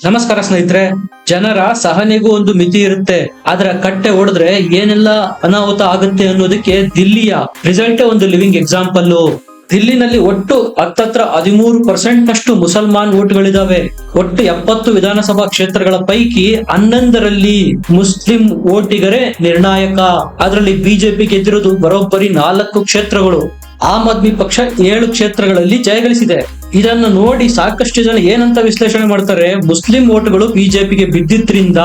ನಮಸ್ಕಾರ ಸ್ನೇಹಿತರೆ, ಜನರ ಸಹನೆಗೂ ಒಂದು ಮಿತಿ ಇರುತ್ತೆ. ಅದರ ಕಟ್ಟೆ ಹೊಡೆದ್ರೆ ಏನೆಲ್ಲ ಅನಾಹುತ ಆಗುತ್ತೆ ಅನ್ನೋದಕ್ಕೆ ದಿಲ್ಲಿಯ ರಿಸಲ್ಟ್ ಒಂದು ಲಿವಿಂಗ್ ಎಕ್ಸಾಂಪಲ್ ದಿಲ್ಲಿನಲ್ಲಿ ಒಟ್ಟು ಹತ್ತತ್ರ ಹದಿಮೂರು ಪರ್ಸೆಂಟ್ ನಷ್ಟು ಮುಸಲ್ಮಾನ್ ಓಟ್ಗಳಿದಾವೆ. ಒಟ್ಟು ಎಪ್ಪತ್ತು ವಿಧಾನಸಭಾ ಕ್ಷೇತ್ರಗಳ ಪೈಕಿ ಹನ್ನೊಂದರಲ್ಲಿ ಮುಸ್ಲಿಂ ಓಟಿಗರೇ ನಿರ್ಣಾಯಕ. ಅದರಲ್ಲಿ ಬಿಜೆಪಿ ಗೆದ್ದಿರೋದು ಬರೋಬ್ಬರಿ ನಾಲ್ಕು ಕ್ಷೇತ್ರಗಳು. ಆಮ್ ಆದ್ಮಿ ಪಕ್ಷ ಏಳು ಕ್ಷೇತ್ರಗಳಲ್ಲಿ ಜಯಗಳಿಸಿದೆ ಇದನ್ನು ನೋಡಿ ಸಾಕಷ್ಟು ಜನ ಏನಂತ ವಿಶ್ಲೇಷಣೆ ಮಾಡ್ತಾರೆ? ಮುಸ್ಲಿಂ ವೋಟ್ಗಳು ಬಿಜೆಪಿಗೆ ಬಿದ್ದಿದ್ರಿಂದ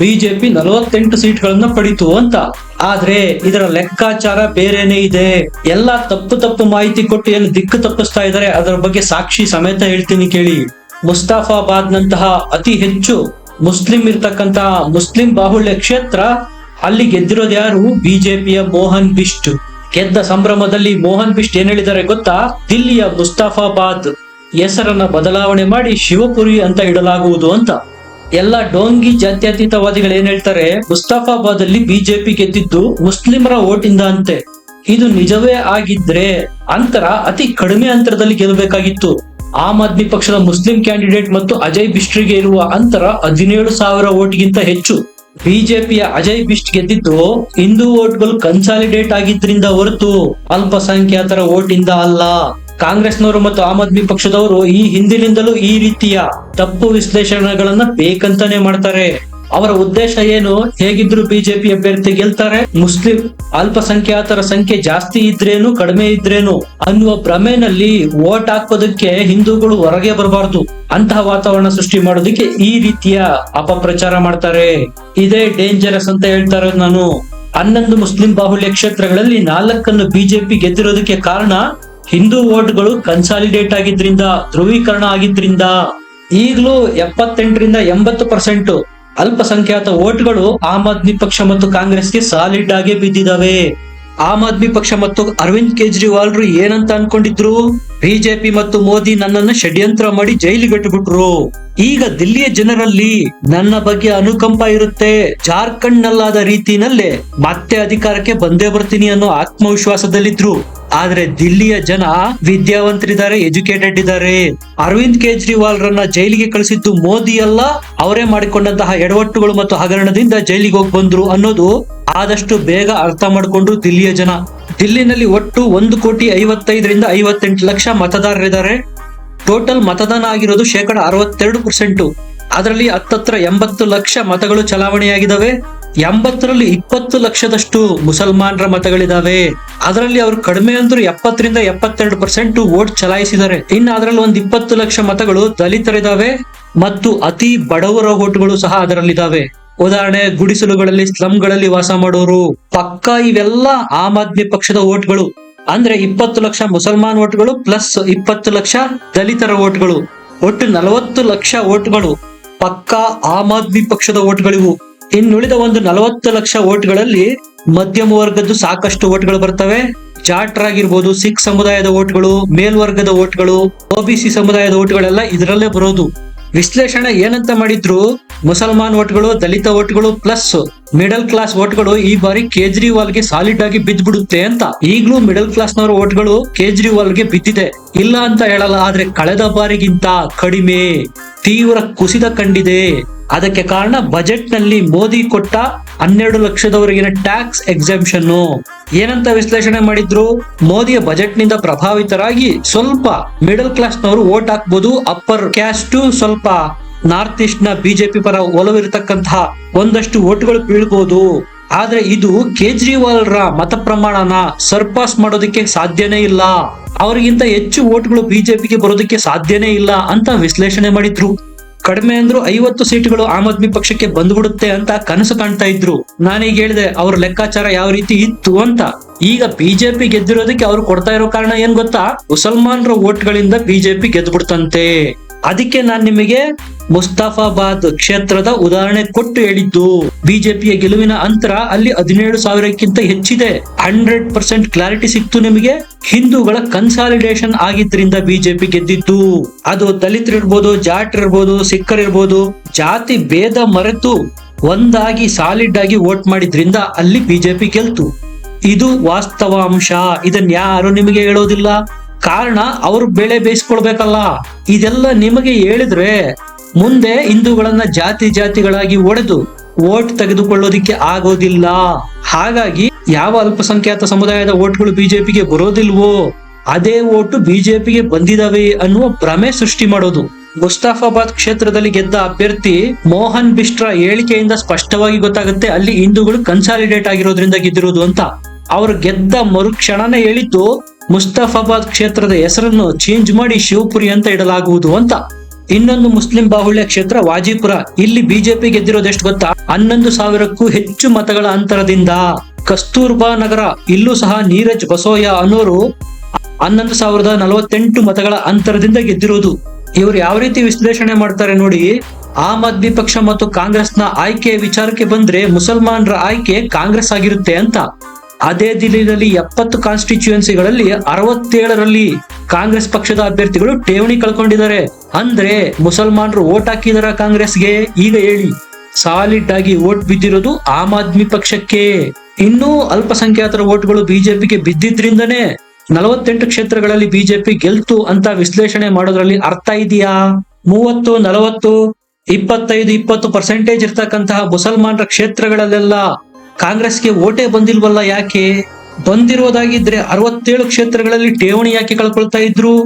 ಬಿಜೆಪಿ ನಲವತ್ತೆಂಟು ಸೀಟ್ಗಳನ್ನ ಪಡಿತು ಅಂತ. ಆದ್ರೆ ಇದರ ಲೆಕ್ಕಾಚಾರ ಬೇರೆನೇ ಇದೆ. ಎಲ್ಲಾ ತಪ್ಪು ತಪ್ಪು ಮಾಹಿತಿ ಕೊಟ್ಟು ಏನು ದಿಕ್ಕು ತಪ್ಪಿಸ್ತಾ ಇದ್ದಾರೆ, ಅದರ ಬಗ್ಗೆ ಸಾಕ್ಷಿ ಸಮೇತ ಹೇಳ್ತೀನಿ ಕೇಳಿ. ಮುಸ್ತಾಫಾಬಾದ್ ನಂತಹ ಅತಿ ಹೆಚ್ಚು ಮುಸ್ಲಿಂ ಇರ್ತಕ್ಕಂತಹ ಮುಸ್ಲಿಂ ಬಾಹುಳ್ಯ ಕ್ಷೇತ್ರ, ಅಲ್ಲಿ ಗೆದ್ದಿರೋದು ಯಾರು? ಬಿಜೆಪಿಯ ಮೋಹನ್ ಬಿಸ್ಟ್ ಗೆದ್ದ ಸಂಭ್ರಮದಲ್ಲಿ ಮೋಹನ್ ಬಿಷ್ಟ್ ಏನ್ ಹೇಳಿದ್ದಾರೆ ಗೊತ್ತಾ? ದಿಲ್ಲಿಯ ಮುಸ್ತಾಫಾಬಾದ್ ಹೆಸರನ್ನ ಬದಲಾವಣೆ ಮಾಡಿ ಶಿವಪುರಿ ಅಂತ ಇಡಲಾಗುವುದು ಅಂತ. ಎಲ್ಲ ಡೋಂಗಿ ಜಾತ್ಯತೀತವಾದಿಗಳು ಏನ್ ಹೇಳ್ತಾರೆ? ಮುಸ್ತಾಫಾಬಾದ್ ಅಲ್ಲಿ ಬಿಜೆಪಿ ಗೆದ್ದಿದ್ದು ಮುಸ್ಲಿಮರ ಓಟಿಂದ ಅಂತೆ. ಇದು ನಿಜವೇ ಆಗಿದ್ರೆ ಅಂತರ ಅತಿ ಕಡಿಮೆ ಅಂತರದಲ್ಲಿ ಗೆಲ್ಲಬೇಕಾಗಿತ್ತು. ಆಮ್ ಆದ್ಮಿ ಪಕ್ಷದ ಮುಸ್ಲಿಂ ಕ್ಯಾಂಡಿಡೇಟ್ ಮತ್ತು ಅಜಯ್ ಬಿಸ್ಟ್ರಿಗೆ ಇರುವ ಅಂತರ ಹದಿನೇಳು ಸಾವಿರ ಓಟ್ಗಿಂತ ಹೆಚ್ಚು. ಬಿಜೆಪಿಯ ಅಜಯ್ ಬಿಸ್ಟ್ ಗೆದ್ದಿದ್ದು ಹಿಂದೂ ವೋಟ್ಗಳು ಕನ್ಸಾಲಿಡೇಟ್ ಆಗಿದ್ರಿಂದ ಹೊರತು ಅಲ್ಪಸಂಖ್ಯಾತರ ವೋಟಿಂದ ಅಲ್ಲ. ಕಾಂಗ್ರೆಸ್ನವರು ಮತ್ತು ಆಮ್ ಆದ್ಮಿ ಪಕ್ಷದವರು ಈ ಹಿಂದಿನಿಂದಲೂ ಈ ರೀತಿಯ ತಪ್ಪು ವಿಶ್ಲೇಷಣೆಗಳನ್ನ ಬೇಕಂತಾನೆ ಮಾಡ್ತಾರೆ. ಅವರ ಉದ್ದೇಶ ಏನು? ಹೇಗಿದ್ರು ಬಿಜೆಪಿ ಅಭ್ಯರ್ಥಿ ಗೆಲ್ತಾರೆ. ಮುಸ್ಲಿಂ ಅಲ್ಪಸಂಖ್ಯಾತರ ಸಂಖ್ಯೆ ಜಾಸ್ತಿ ಇದ್ರೇನು, ಕಡಿಮೆ ಇದ್ರೇನು ಅನ್ನುವ ಭ್ರಮೆನಲ್ಲಿ ವೋಟ್ ಹಾಕೋದಕ್ಕೆ ಹಿಂದೂಗಳು ಹೊರಗೆ ಬರಬಾರ್ದು. ಅಂತಹ ವಾತಾವರಣ ಸೃಷ್ಟಿ ಮಾಡೋದಕ್ಕೆ ಈ ರೀತಿಯ ಅಪಪ್ರಚಾರ ಮಾಡ್ತಾರೆ. ಇದೇ ಡೇಂಜರಸ್ ಅಂತ ಹೇಳ್ತಾರೆ ನಾನು. ಹನ್ನೊಂದು ಮುಸ್ಲಿಂ ಬಾಹುಳ್ಯ ಕ್ಷೇತ್ರಗಳಲ್ಲಿ ನಾಲ್ಕನ್ನು ಬಿಜೆಪಿ ಗೆದ್ದಿರೋದಕ್ಕೆ ಕಾರಣ ಹಿಂದೂ ವೋಟ್ಗಳು ಕನ್ಸಾಲಿಡೇಟ್ ಆಗಿದ್ರಿಂದ, ಧ್ರುವೀಕರಣ ಆಗಿದ್ರಿಂದ. ಈಗಲೂ ಎಪ್ಪತ್ತೆಂಟರಿಂದ ಎಂಬತ್ತು ಪರ್ಸೆಂಟ್ ಅಲ್ಪಸಂಖ್ಯಾತ ಓಟ್ಗಳು ಆಮ್ ಆದ್ಮಿ ಪಕ್ಷ ಮತ್ತು ಕಾಂಗ್ರೆಸ್ಗೆ ಸಾಲಿಡ್ ಆಗಿ ಬಿದ್ದಿದಾವೆ. ಆಮ್ ಆದ್ಮಿ ಪಕ್ಷ ಮತ್ತು ಅರವಿಂದ್ ಕೇಜ್ರಿವಾಲ್ರು ಏನಂತ ಅನ್ಕೊಂಡಿದ್ರು? ಬಿಜೆಪಿ ಮತ್ತು ಮೋದಿ ನನ್ನನ್ನು ಷಡ್ಯಂತ್ರ ಮಾಡಿ ಜೈಲಿಗಟ್ಟುಬಿಟ್ರು ಈಗ ದಿಲ್ಲಿಯ ಜನರಲ್ಲಿ ನನ್ನ ಬಗ್ಗೆ ಅನುಕಂಪ ಇರುತ್ತೆ. ಜಾರ್ಖಂಡ್ ನಲ್ಲಾದ ರೀತಿನಲ್ಲೇ ಮತ್ತೆ ಅಧಿಕಾರಕ್ಕೆ ಬಂದೇ ಬರ್ತೀನಿ ಅನ್ನೋ ಆತ್ಮವಿಶ್ವಾಸದಲ್ಲಿದ್ರು. ಆದ್ರೆ ದಿಲ್ಲಿಯ ಜನ ವಿದ್ಯಾವಂತರಿದ್ದಾರೆ ಎಜುಕೇಟೆಡ್ ಇದ್ದಾರೆ. ಅರವಿಂದ್ ಕೇಜ್ರಿವಾಲ್ ರನ್ನ ಜೈಲಿಗೆ ಕಳಿಸಿದ್ದು ಮೋದಿ ಅಲ್ಲ, ಅವರೇ ಮಾಡಿಕೊಂಡಂತಹ ಎಡವಟ್ಟುಗಳು ಮತ್ತು ಹಗರಣದಿಂದ ಜೈಲಿಗೆ ಹೋಗಿ ಬಂದ್ರು ಅನ್ನೋದು ಆದಷ್ಟು ಬೇಗ ಅರ್ಥ ಮಾಡಿಕೊಂಡ್ರು ದಿಲ್ಲಿಯ ಜನ. ದಿಲ್ಲಿನಲ್ಲಿ ಒಟ್ಟು ಒಂದು ಕೋಟಿ ಐವತ್ತೈದರಿಂದ ಐವತ್ತೆಂಟು ಲಕ್ಷ ಮತದಾರರಿದ್ದಾರೆ. ಟೋಟಲ್ ಮತದಾನ ಆಗಿರೋದು ಶೇಕಡ ಅರವತ್ತೆರಡು ಪರ್ಸೆಂಟ್. ಅದರಲ್ಲಿ ಹತ್ತತ್ರ ಎಂಬತ್ತು ಲಕ್ಷ ಮತಗಳು ಚಲಾವಣೆಯಾಗಿದ್ದಾವೆ. ಎಂಬತ್ತರಲ್ಲಿ ಇಪ್ಪತ್ತು ಲಕ್ಷದಷ್ಟು ಮುಸಲ್ಮಾನರ ಮತಗಳಿದಾವೆ. ಅದರಲ್ಲಿ ಅವರು ಕಡಿಮೆ ಅಂದ್ರೂ ಎಪ್ಪತ್ತರಿಂದ ಎಪ್ಪತ್ತೆರಡು ಪರ್ಸೆಂಟ್ ವೋಟ್ ಚಲಾಯಿಸಿದ್ದಾರೆ. ಇನ್ನು ಅದರಲ್ಲಿ ಒಂದು ಇಪ್ಪತ್ತು ಲಕ್ಷ ಮತಗಳು ದಲಿತರಿದಾವೆ ಮತ್ತು ಅತಿ ಬಡವರ ವೋಟ್ಗಳು ಸಹ ಅದರಲ್ಲಿದ್ದಾವೆ ಉದಾಹರಣೆ, ಗುಡಿಸಲುಗಳಲ್ಲಿ, ಸ್ಲಂಗಳಲ್ಲಿ ವಾಸ ಮಾಡೋರು. ಪಕ್ಕ ಇವೆಲ್ಲ ಆಮ್ ಆದ್ಮಿ ಪಕ್ಷದ ವೋಟ್ಗಳು ಅಂದ್ರೆ ಇಪ್ಪತ್ತು ಲಕ್ಷ ಮುಸಲ್ಮಾನ್ ವೋಟ್ಗಳು ಪ್ಲಸ್ ಇಪ್ಪತ್ತು ಲಕ್ಷ ದಲಿತರ ವೋಟ್ಗಳು ಒಟ್ಟು ನಲವತ್ತು ಲಕ್ಷ ವೋಟ್ಗಳು ಪಕ್ಕಾ ಆಮ್ ಆದ್ಮಿ ಪಕ್ಷದ ವೋಟ್ಗಳಿವು ಇನ್ನುಳಿದ ಒಂದು ನಲವತ್ತು ಲಕ್ಷ ಓಟ್ಗಳಲ್ಲಿ ಮಧ್ಯಮ ವರ್ಗದ್ದು ಸಾಕಷ್ಟು ಓಟ್ಗಳು ಬರ್ತವೆ. ಜಾಟ್ರಾಗಿರ್ಬೋದು ಸಿಖ್ ಸಮುದಾಯದ ಓಟ್ಗಳು ಮೇಲ್ವರ್ಗದ ಓಟ್ಗಳು ಒಬಿಸಿ ಸಮುದಾಯದ ಓಟ್ಗಳೆಲ್ಲ ಇದರಲ್ಲೇ ಬರೋದು. ವಿಶ್ಲೇಷಣೆ ಏನಂತ ಮಾಡಿದ್ರು, ಮುಸಲ್ಮಾನ್ ಓಟ್ಗಳು ದಲಿತ ಓಟ್ಗಳು ಪ್ಲಸ್ ಮಿಡಲ್ ಕ್ಲಾಸ್ ಓಟ್ಗಳು ಈ ಬಾರಿ ಕೇಜ್ರಿವಾಲ್ಗೆ ಸಾಲಿಡ್ ಆಗಿ ಬಿದ್ದ್ಬಿಡುತ್ತೆ ಅಂತ. ಈಗಲೂ ಮಿಡಲ್ ಕ್ಲಾಸ್ನವರ ಕೇಜ್ರಿವಾಲ್ಗೆ ಬಿದ್ದಿದೆ. ಇಲ್ಲ ಅಂತ ಹೇಳಲ್ಲ, ಆದ್ರೆ ಕಳೆದ ಬಾರಿಗಿಂತ ಕಡಿಮೆ, ತೀವ್ರ ಕುಸಿತ ಕಂಡಿದೆ. ಅದಕ್ಕೆ ಕಾರಣ ಬಜೆಟ್ನಲ್ಲಿ ಮೋದಿ ಕೊಟ್ಟ ಹನ್ನೆರಡು ಲಕ್ಷದವರೆಗಿನ ಟ್ಯಾಕ್ಸ್ ಎಕ್ಸೆಂಪ್ಷನ್ ಏನಂತ ವಿಶ್ಲೇಷಣೆ ಮಾಡಿದ್ರು? ಮೋದಿಯ ಬಜೆಟ್ನಿಂದ ಪ್ರಭಾವಿತರಾಗಿ ಸ್ವಲ್ಪ ಮಿಡಲ್ ಕ್ಲಾಸ್ ನವರು ವೋಟ್ ಹಾಕ್ಬೋದು, ಅಪ್ಪರ್ ಕ್ಯಾಸ್ಟ್ ಸ್ವಲ್ಪ ನಾರ್ತ್ ಈಸ್ಟ್ನ ಬಿಜೆಪಿ ಪರ ಒಲವಿರತಕ್ಕಂತಹ ಒಂದಷ್ಟು ವೋಟ್ಗಳು ಬೀಳ್ಬೋದು. ಆದ್ರೆ ಇದು ಕೇಜ್ರಿವಾಲ್ ರ ಮತ ಪ್ರಮಾಣನ ಸರ್ಪಾಸ್ ಮಾಡೋದಕ್ಕೆ ಸಾಧ್ಯನೇ ಇಲ್ಲ. ಅವರಿಗಿಂತ ಹೆಚ್ಚು ಓಟ್ಗಳು ಬಿಜೆಪಿಗೆ ಬರೋದಕ್ಕೆ ಸಾಧ್ಯನೇ ಇಲ್ಲ ಅಂತ ವಿಶ್ಲೇಷಣೆ ಮಾಡಿದ್ರು. ಕಡಿಮೆ ಅಂದ್ರೂ ಐವತ್ತು ಸೀಟ್ಗಳು ಆಮ್ ಆದ್ಮಿ ಪಕ್ಷಕ್ಕೆ ಬಂದ್ಬಿಡುತ್ತೆ ಅಂತ ಕನಸು ಕಾಣ್ತಾ ಇದ್ರು. ನಾನೀಗ ಹೇಳಿದೆ, ಅವ್ರ ಲೆಕ್ಕಾಚಾರ ಯಾವ ರೀತಿ ಇತ್ತು ಅಂತ. ಈಗ ಬಿಜೆಪಿ ಗೆದ್ದಿರೋದಕ್ಕೆ ಅವ್ರು ಕೊಡ್ತಾ ಇರೋ ಕಾರಣ ಏನ್ ಗೊತ್ತಾ? ಮುಸಲ್ಮಾನರ ಓಟ್ಗಳಿಂದ ಬಿಜೆಪಿ ಗೆದ್ಬಿಡ್ತಂತೆ. ಅದಕ್ಕೆ ನಾನ್ ನಿಮಗೆ ಮುಸ್ತಾಫಾಬಾದ್ ಕ್ಷೇತ್ರದ ಉದಾಹರಣೆ ಕೊಟ್ಟು ಹೇಳಿದ್ದು, ಬಿಜೆಪಿಯ ಗೆಲುವಿನ ಅಂತರ ಅಲ್ಲಿ ಹದಿನೇಳು ಸಾವಿರಕ್ಕಿಂತ ಹೆಚ್ಚಿದೆ. ಹಂಡ್ರೆಡ್ ಪರ್ಸೆಂಟ್ ಕ್ಲಾರಿಟಿ ಸಿಕ್ತು ನಿಮಗೆ. ಹಿಂದೂಗಳ ಕನ್ಸಾಲಿಡೇಷನ್ ಆಗಿದ್ರಿಂದ ಬಿಜೆಪಿ ಗೆದ್ದಿದ್ದು. ಅದು ದಲಿತರಿರ್ಬೋದು ಜಾಟ್ರಿರ್ಬೋದು ಸಿಖ್ಖರಿರ್ಬೋದು ಜಾತಿ ಭೇದ ಮರೆತು ಒಂದಾಗಿ ಸಾಲಿಡ್ ಆಗಿ ವೋಟ್ ಮಾಡಿದ್ರಿಂದ ಅಲ್ಲಿ ಬಿಜೆಪಿ ಗೆಲ್ತು. ಇದು ವಾಸ್ತವಾಂಶ. ಇದನ್ನ ಯಾರು ನಿಮಗೆ ಹೇಳೋದಿಲ್ಲ. ಕಾರಣ ಅವರು ಬೆಳೆ ಬೇಯಿಸ್ಕೊಳ್ಬೇಕಲ್ಲ. ಇದೆಲ್ಲ ನಿಮಗೆ ಹೇಳಿದ್ರೆ ಮುಂದೆ ಹಿಂದೂಗಳನ್ನ ಜಾತಿ ಜಾತಿಗಳಾಗಿ ಒಡೆದು ವೋಟ್ ತೆಗೆದುಕೊಳ್ಳೋದಿಕ್ಕೆ ಆಗೋದಿಲ್ಲ. ಹಾಗಾಗಿ ಯಾವ ಅಲ್ಪಸಂಖ್ಯಾತ ಸಮುದಾಯದ ವೋಟ್ಗಳು ಬಿಜೆಪಿಗೆ ಬರೋದಿಲ್ವೋ, ಅದೇ ಓಟು ಬಿಜೆಪಿಗೆ ಬಂದಿದಾವೆ ಅನ್ನುವ ಭ್ರಮೆ ಸೃಷ್ಟಿ ಮಾಡೋದು. ಮುಸ್ತಾಫಾಬಾದ್ ಕ್ಷೇತ್ರದಲ್ಲಿ ಗೆದ್ದ ಅಭ್ಯರ್ಥಿ ಮೋಹನ್ ಬಿಸ್ಟ್ರಾ ಹೇಳಿಕೆಯಿಂದ ಸ್ಪಷ್ಟವಾಗಿ ಗೊತ್ತಾಗುತ್ತೆ ಅಲ್ಲಿ ಹಿಂದೂಗಳು ಕನ್ಸಾಲಿಡೇಟ್ ಆಗಿರೋದ್ರಿಂದ ಗೆದ್ದಿರೋದು ಅಂತ. ಅವರು ಗೆದ್ದ ಮರುಕ್ಷಣನೇ ಹೇಳಿದ್ದು ಮುಸ್ತಫಾಬಾದ್ ಕ್ಷೇತ್ರದ ಹೆಸರನ್ನು ಚೇಂಜ್ ಮಾಡಿ ಶಿವಪುರಿ ಅಂತ ಇಡಲಾಗುವುದು ಅಂತ. ಇನ್ನೊಂದು ಮುಸ್ಲಿಂ ಬಾಹುಳ್ಯ ಕ್ಷೇತ್ರ ವಾಜಿಪುರ. ಇಲ್ಲಿ ಬಿಜೆಪಿ ಗೆದ್ದಿರೋದೆಷ್ಟು ಗೊತ್ತಾ? ಹನ್ನೊಂದು ಸಾವಿರಕ್ಕೂ ಹೆಚ್ಚು ಮತಗಳ ಅಂತರದಿಂದ. ಕಸ್ತೂರ್ಬಾ ನಗರ, ಇಲ್ಲೂ ಸಹ ನೀರಜ್ ಬಸೋಯ ಅನ್ನೋರು ಹನ್ನೊಂದು ಸಾವಿರದ ನಲವತ್ತೆಂಟು ಮತಗಳ ಅಂತರದಿಂದ ಗೆದ್ದಿರೋದು. ಇವರು ಯಾವ ರೀತಿ ವಿಶ್ಲೇಷಣೆ ಮಾಡ್ತಾರೆ ನೋಡಿ, ಆಮ್ ಆದ್ಮಿ ಪಕ್ಷ ಮತ್ತು ಕಾಂಗ್ರೆಸ್ನ ಆಯ್ಕೆ ವಿಚಾರಕ್ಕೆ ಬಂದ್ರೆ ಮುಸಲ್ಮಾನರ ಆಯ್ಕೆ ಕಾಂಗ್ರೆಸ್ ಆಗಿರುತ್ತೆ ಅಂತ. ಅದೇ ದಿಲ್ಲಿನಲ್ಲಿ ಎಪ್ಪತ್ತು ಕಾನ್ಸ್ಟಿಟ್ಯೂಯನ್ಸಿಗಳಲ್ಲಿ ಅರವತ್ತೇಳರಲ್ಲಿ ಕಾಂಗ್ರೆಸ್ ಪಕ್ಷದ ಅಭ್ಯರ್ಥಿಗಳು ಠೇವಣಿ ಕಳ್ಕೊಂಡಿದ್ದಾರೆ. ಅಂದ್ರೆ ಮುಸಲ್ಮಾನರು ಓಟ್ ಹಾಕಿದಾರ ಕಾಂಗ್ರೆಸ್ಗೆ? ಈಗ ಹೇಳಿ. ಸಾಲಿಡ್ ಆಗಿ ಓಟ್ ಬಿದ್ದಿರೋದು ಆಮ್ ಆದ್ಮಿ ಪಕ್ಷಕ್ಕೆ. ಇನ್ನೂ ಅಲ್ಪಸಂಖ್ಯಾತರ ಓಟ್ಗಳು ಬಿಜೆಪಿಗೆ ಬಿದ್ದಿದ್ರಿಂದನೇ ನಲವತ್ತೆಂಟು ಕ್ಷೇತ್ರಗಳಲ್ಲಿ ಬಿಜೆಪಿ ಗೆಲ್ತು ಅಂತ ವಿಶ್ಲೇಷಣೆ ಮಾಡೋದ್ರಲ್ಲಿ ಅರ್ಥ ಇದೆಯಾ? ಮೂವತ್ತು, ನಲವತ್ತು, ಇಪ್ಪತ್ತೈದು, ಇಪ್ಪತ್ತು ಪರ್ಸೆಂಟೇಜ್ ಇರ್ತಕ್ಕಂತಹ ಮುಸಲ್ಮಾನರ ಕ್ಷೇತ್ರಗಳಲ್ಲೆಲ್ಲ ಕಾಂಗ್ರೆಸ್ಗೆ ಓಟೇ ಬಂದಿಲ್ವಲ್ಲ ಯಾಕೆ? ಬಂದಿರೋದಾಗಿದ್ರೆ ಅರವತ್ತೇಳು ಕ್ಷೇತ್ರಗಳಲ್ಲಿ ಠೇವಣಿ ಯಾಕೆ ಕಳ್ಕೊಳ್ತಾ ಇದ್ರು?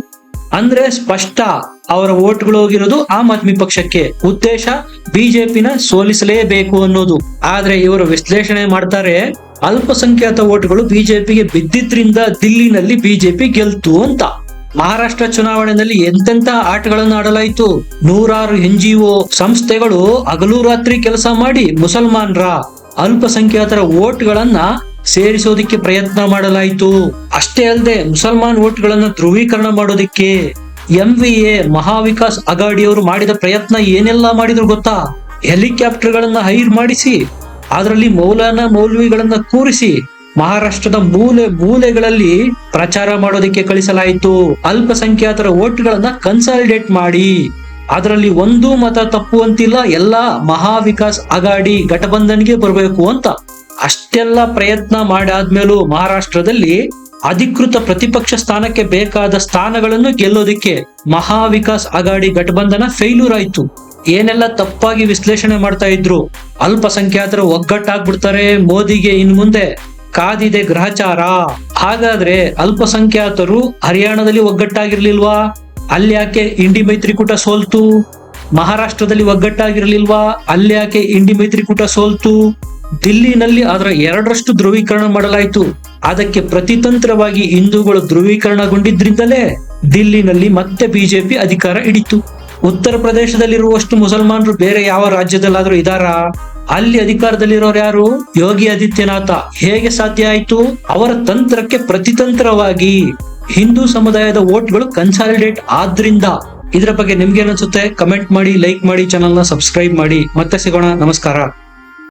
ಅಂದ್ರೆ ಸ್ಪಷ್ಟ, ಅವರ ಓಟ್ಗಳು ಹೋಗಿರೋದು ಆಮ್ ಆದ್ಮಿ ಪಕ್ಷಕ್ಕೆ. ಉದ್ದೇಶ, ಬಿಜೆಪಿನ ಸೋಲಿಸಲೇಬೇಕು ಅನ್ನೋದು. ಆದ್ರೆ ಇವರು ವಿಶ್ಲೇಷಣೆ ಮಾಡ್ತಾರೆ, ಅಲ್ಪಸಂಖ್ಯಾತ ಓಟ್ಗಳು ಬಿಜೆಪಿಗೆ ಬಿದ್ದಿದ್ರಿಂದ ದಿಲ್ಲಿನಲ್ಲಿ ಬಿಜೆಪಿ ಗೆಲ್ತು ಅಂತ. ಮಹಾರಾಷ್ಟ್ರ ಚುನಾವಣೆಯಲ್ಲಿ ಎಂತೆಂತ ಆಟಗಳನ್ನು ಆಡಲಾಯಿತು? ನೂರಾರು ಎನ್ ಸಂಸ್ಥೆಗಳು ಹಗಲು ರಾತ್ರಿ ಕೆಲಸ ಮಾಡಿ ಮುಸಲ್ಮಾನರ. ಅಲ್ಪಸಂಖ್ಯಾತರ ಓಟ್ಗಳನ್ನ ಸೇರಿಸೋದಿಕ್ಕೆ ಪ್ರಯತ್ನ ಮಾಡಲಾಯಿತು. ಅಷ್ಟೇ ಅಲ್ಲದೆ ಮುಸಲ್ಮಾನ್ ಓಟ್ಗಳನ್ನ ಧ್ರುವೀಕರಣ ಮಾಡೋದಿಕ್ಕೆ ಎಂ ವಿ ಎ ಮಹಾವಿಕಾಸ್ ಅಗಾಡಿಯವರು ಮಾಡಿದ ಪ್ರಯತ್ನ ಏನೆಲ್ಲ ಮಾಡಿದ್ರು ಗೊತ್ತಾ? ಹೆಲಿಕಾಪ್ಟರ್ಗಳನ್ನ ಹೈರ್ ಮಾಡಿಸಿ, ಅದರಲ್ಲಿ ಮೌಲಾನ ಮೌಲ್ವಿಗಳನ್ನ ಕೂರಿಸಿ, ಮಹಾರಾಷ್ಟ್ರದ ಮೂಲೆ ಮೂಲೆಗಳಲ್ಲಿ ಪ್ರಚಾರ ಮಾಡೋದಕ್ಕೆ ಕಳಿಸಲಾಯಿತು. ಅಲ್ಪಸಂಖ್ಯಾತರ ಓಟ್ಗಳನ್ನ ಕನ್ಸಾಲಿಡೇಟ್ ಮಾಡಿ. ಅದರಲ್ಲಿ ಒಂದು ಮತ ತಪ್ಪುವಂತಿಲ್ಲ ಎಲ್ಲ ಮಹಾವಿಕಾಸ್ ಅಗಾಡಿ ಘಟಬಂಧನ್ಗೆ ಬರಬೇಕು ಅಂತ. ಅಷ್ಟೆಲ್ಲ ಪ್ರಯತ್ನ ಮಾಡಾದ್ಮೇಲೂ ಮಹಾರಾಷ್ಟ್ರದಲ್ಲಿ ಅಧಿಕೃತ ಪ್ರತಿಪಕ್ಷ ಸ್ಥಾನಕ್ಕೆ ಬೇಕಾದ ಸ್ಥಾನಗಳನ್ನು ಗೆಲ್ಲೋದಿಕ್ಕೆ ಮಹಾವಿಕಾಸ್ ಅಗಾಡಿ ಘಟಬಂಧನ ಫೇಲ್ಯೂರ್ ಆಯ್ತು. ಏನೆಲ್ಲ ತಪ್ಪಾಗಿ ವಿಶ್ಲೇಷಣೆ ಮಾಡ್ತಾ ಇದ್ರು? ಅಲ್ಪಸಂಖ್ಯಾತರು ಒಗ್ಗಟ್ಟಾಗ್ಬಿಡ್ತಾರೆ, ಮೋದಿಗೆ ಇನ್ ಮುಂದೆ ಕಾದಿದೆ ಗ್ರಹಚಾರ. ಹಾಗಾದ್ರೆ ಅಲ್ಪಸಂಖ್ಯಾತರು ಹರಿಯಾಣದಲ್ಲಿ ಒಗ್ಗಟ್ಟಾಗಿರ್ಲಿಲ್ವಾ? ಅಲ್ಲಿ ಯಾಕೆ ಇಂಡಿ ಮೈತ್ರಿಕೂಟ ಸೋಲ್ತು? ಮಹಾರಾಷ್ಟ್ರದಲ್ಲಿ ಒಗ್ಗಟ್ಟಾಗಿರಲಿಲ್ವಾ? ಅಲ್ಲಿ ಯಾಕೆ ಇಂಡಿ ಮೈತ್ರಿಕೂಟ ಸೋಲ್ತು? ದಿಲ್ಲಿನಲ್ಲಿ ಅದರ ಎರಡರಷ್ಟು ಧ್ರುವೀಕರಣ ಮಾಡಲಾಯಿತು. ಅದಕ್ಕೆ ಪ್ರತಿತಂತ್ರವಾಗಿ ಹಿಂದೂಗಳು ಧ್ರುವೀಕರಣಗೊಂಡಿದ್ರಿಂದಲೇ ದಿಲ್ಲಿನಲ್ಲಿ ಮತ್ತೆ ಬಿಜೆಪಿ ಅಧಿಕಾರ ಹಿಡಿತು. ಉತ್ತರ ಪ್ರದೇಶದಲ್ಲಿರುವಷ್ಟು ಮುಸಲ್ಮಾನರು ಬೇರೆ ಯಾವ ರಾಜ್ಯದಲ್ಲಾದ್ರೂ ಇದಾರಾ? ಅಲ್ಲಿ ಅಧಿಕಾರದಲ್ಲಿರೋರು ಯಾರು? ಯೋಗಿ ಆದಿತ್ಯನಾಥ. ಹೇಗೆ ಸಾಧ್ಯ ಆಯ್ತು? ಅವರ ತಂತ್ರಕ್ಕೆ ಪ್ರತಿತಂತ್ರವಾಗಿ ಹಿಂದೂ ಸಮುದಾಯದ ವೋಟ್ಗಳು ಕನ್ಸಾಲಿಡೇಟ್ ಆದ್ರಿಂದ ಇದರ ಬಗ್ಗೆ ನಿಮ್ಗೆ ಅನ್ಸುತ್ತೆ? ಕಮೆಂಟ್ ಮಾಡಿ ಲೈಕ್ ಮಾಡಿ ಚಾನಲ್ನ ಸಬ್ಸ್ಕ್ರೈಬ್ ಮಾಡಿ. ಮತ್ತೆ ಸಿಗೋಣ. ನಮಸ್ಕಾರ.